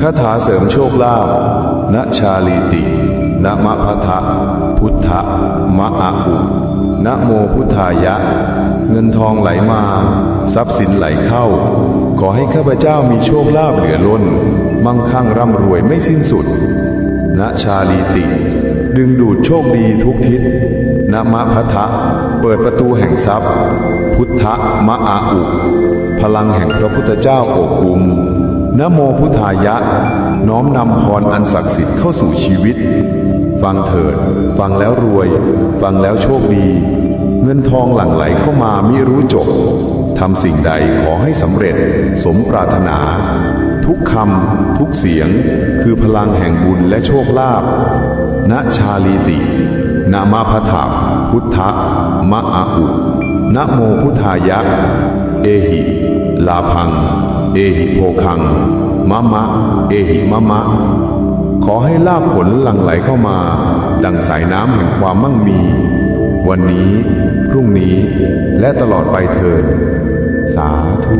คาถาเสริมโชคลาภณชาลีตินมะพะทะพุทธะมะอาอุนะโมพุทธายะ เงินทองไหลมา ทรัพย์สินไหลเข้า ขอให้ข้าพเจ้ามีโชคลาภเหลือล้น มั่งคั่งร่ำรวยไม่สิ้นสุด ณชาลีติ ดึงดูดโชคดีทุกทิศ ณมะพะทะเปิดประตูแห่งทรัพย์ พุทธะมะอาอุ พลังแห่งพระพุทธเจ้าโอบอุม นะโมพุทธายะ น้อมนำพรอันศักดิ์สิทธิ์เข้าสู่ชีวิต ฟังเถิด ฟังแล้วรวย ฟังแล้วโชคดี เงินทองหลั่งไหลเข้ามามิรู้จบทำสิ่งใดขอให้สำเร็จ สมปรารถนา ทุกคำทุกเสียง คือพลังแห่งบุญและโชคลาภณชาลีติ นามาพถาพุทธะมะอาอุนโมพุทธายะ เอหิ ลาพัง เอหิโภคัง มะมะ เอหิมะมะ ขอให้ลาบผลหลั่งไหลเข้ามา ดังสายน้ำแห่งความมั่งมี วันนี้ พรุ่งนี้ และตลอดไปเถิด สาธุ